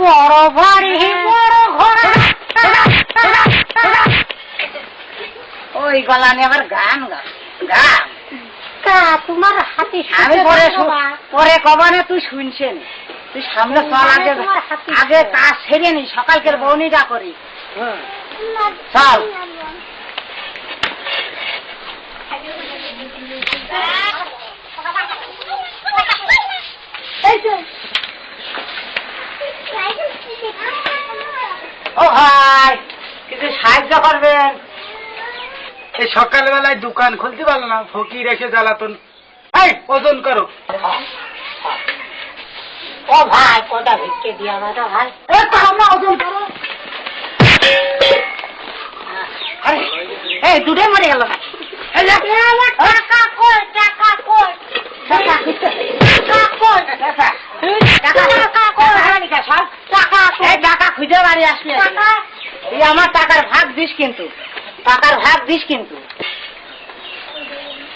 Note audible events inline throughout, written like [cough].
বড় বাড়ি গলা নিয়ে আবার গান গান। তা তোমার হাতে আমি পরে পরে কবানে তুই শুনছেন। তুই সামনে চল আগে আগে কাজ সেরে নি সকালকের বৌনিটা করি। চল। ও ভাই কিছু সাহায্য করবেন? এই সকালবেলায় দোকান খুলতে পারল না ফকির এসে জ্বালাতন। এই ওজন করো। ও ভাই কটা ভিক্ষে দিয়া দাদা ভাই? এ তো আমরা ওজন করো। আরে এই দুটো মরে গেল। না টাকা কই টাকা কই? টাকা। কই? টাকা, খুঁজে বাড়ি এই আমার টাকার ভাগ দিস কিন্তু। টাকার ভাগ দিস কিন্তু।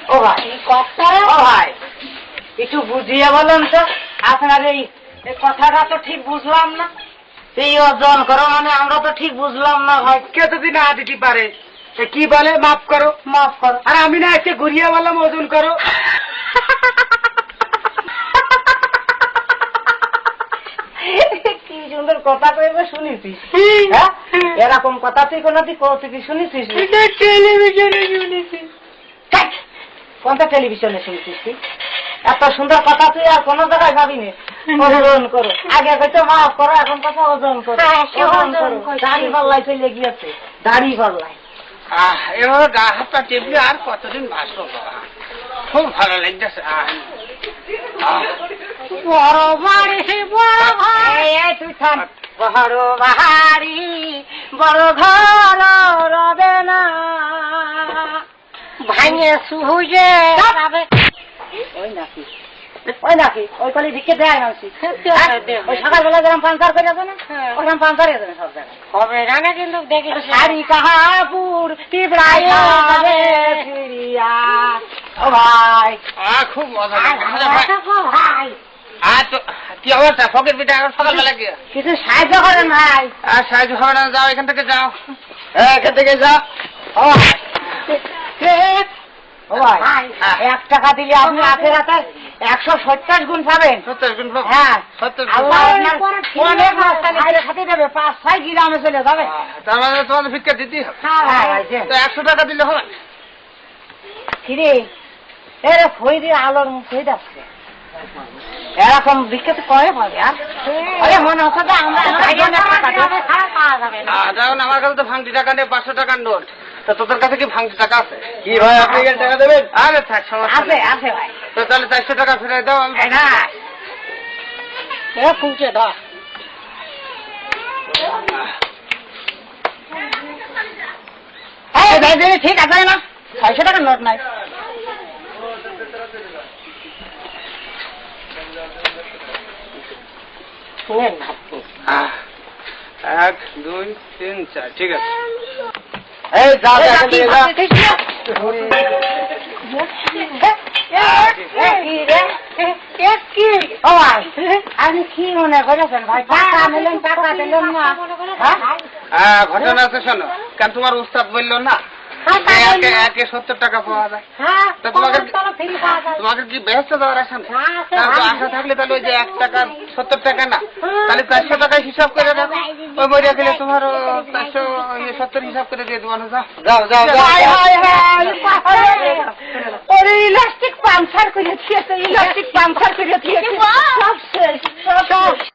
ও ভাই। কত ও ভাই। একটু বুঝিয়ে বলেন তো আপনার এই কথাটা তো ঠিক বুঝলাম না। এই অর্জন করো মানে আমরা তো ঠিক বুঝলাম না ভাই। কে যদি না দিতে পারে? কি বলে? মাফ করো। মাফ করো। আর আমি না এসে ঘুরিয়ে বললাম ওজন করো। [laughs] সুন্দর কথা কইবে শুনেছিস। হ্যাঁ? এরকম কথা তুই কোনো তুই শুনেছিস টেলিভিশনে কোনটা টেলিভিশনে শুনছিস তুই? এত সুন্দর কথা তুই আর কোনো জায়গায় ভাবি নে ওজন করো। আগে কইতো মাফ করো এখন কথা ওজন করো। হ্যাঁ, দাড়ি পাল্লাই চলে গিয়েছে। দাড়ি পাল্লাই আহ এবার গা হাতটা টেপলে আর কতদিন বাঁচবো বাবা? খুব ভালো লাগতেছে। বড় বাড়ি। বড় ঘর তুই থাম। বড় বাহারি বড় ঘর রবে না। ভাঙে সুহুজে ওই নাকি ওই নাকি ওই কলি দিকে দেয় নাকি হ্যাঁ, দেয়। ওই সকালবেলা যেরকম পাঞ্চার করে দেবে না হ্যাঁ। ওরকম পাঞ্চার করে দেবে সব জায়গায়। হবে জানে কিন্তু দেখি শাড়ি কাহাপুর পিঁপড়ায় খাবে ও ভাই। খুব মজা। ভাই। আর তো কি অবস্থা? ফকের পিঠা এখন সকালবেলা কি কিছু সাহায্য করেন ভাই। আর সাহায্য হবে না যাও এখান থেকে যাও। হ্যাঁ, এখান থেকে যাও। ও ভাই। ও ভাই এক টাকা দিলে আপনি আখের হাতে একশো সত্তর গুণ পাবেন। সত্তর গুণ হ্যাঁ। সত্তর গুণ। আল্লাহ পাবো। আপনার অনেক ভাইয়ের সাথে দেবে পাঁচ ছয় গ্রামে চলে যাবে। তার মানে তোমাদের ভিক্ষা দিতেই হবে। হ্যাঁ ভাই দেন। তো একশো টাকা দিলে হবে। কিরে এরে দিয়ে আলোর মুখ হয়ে যাচ্ছে। এরকম বিখ্যাত করে আর? মনে হচ্ছে যে আমরা টাকা কাছে তো ভাঙতি টাকা নেই পাঁচশো টাকার নোট। তা তোদের কাছে কি ভাঙতি টাকা আছে? কি ভাই আপনি টাকা দেবেন? আরে থাক সমস্যা আছে আছে ভাই। তো তাহলে চারশো টাকা ফেরাই দাও। আমি না। দিদি ঠিক আছে না? ছয়শো টাকার নোট নাই। শুনেন ভাবছি এক দুই তিন চার ঠিক আছে এই যা, যা, কি যা, যা। ভাবছিস কি? এ, এ, কি রে? এ, কি? ও ভাই, আপনি কি মনে করেছেন ভাই টাকা নিলেন টাকা দিলেন না হ্যাঁ? ঘটনা আছে শোনো কেন তোমার উস্তাদ বলল না টাকা পাওয়া যায় হ্যাঁ তোমাকে- কি ব্যস্ত দেওয়ার আশা নেই হ্যাঁ। আশা থাকলে তাহলে ওই যে এক টাকা সত্তর টাকা না তাহলে চারশো টাকায় হিসাব করে দেবো ওই মরিয়া গেলে তোমার চারশো ইয়ে সত্তর হিসাব করে দিয়ে দেবো না যাও যাও যাও হায়, যাও হায়, হায়। ওরে ইলাস্টিক পাংচার করে দিয়েছে ইলাস্টিক পাংচার করে দিয়েছে সব শেষ সব শেষ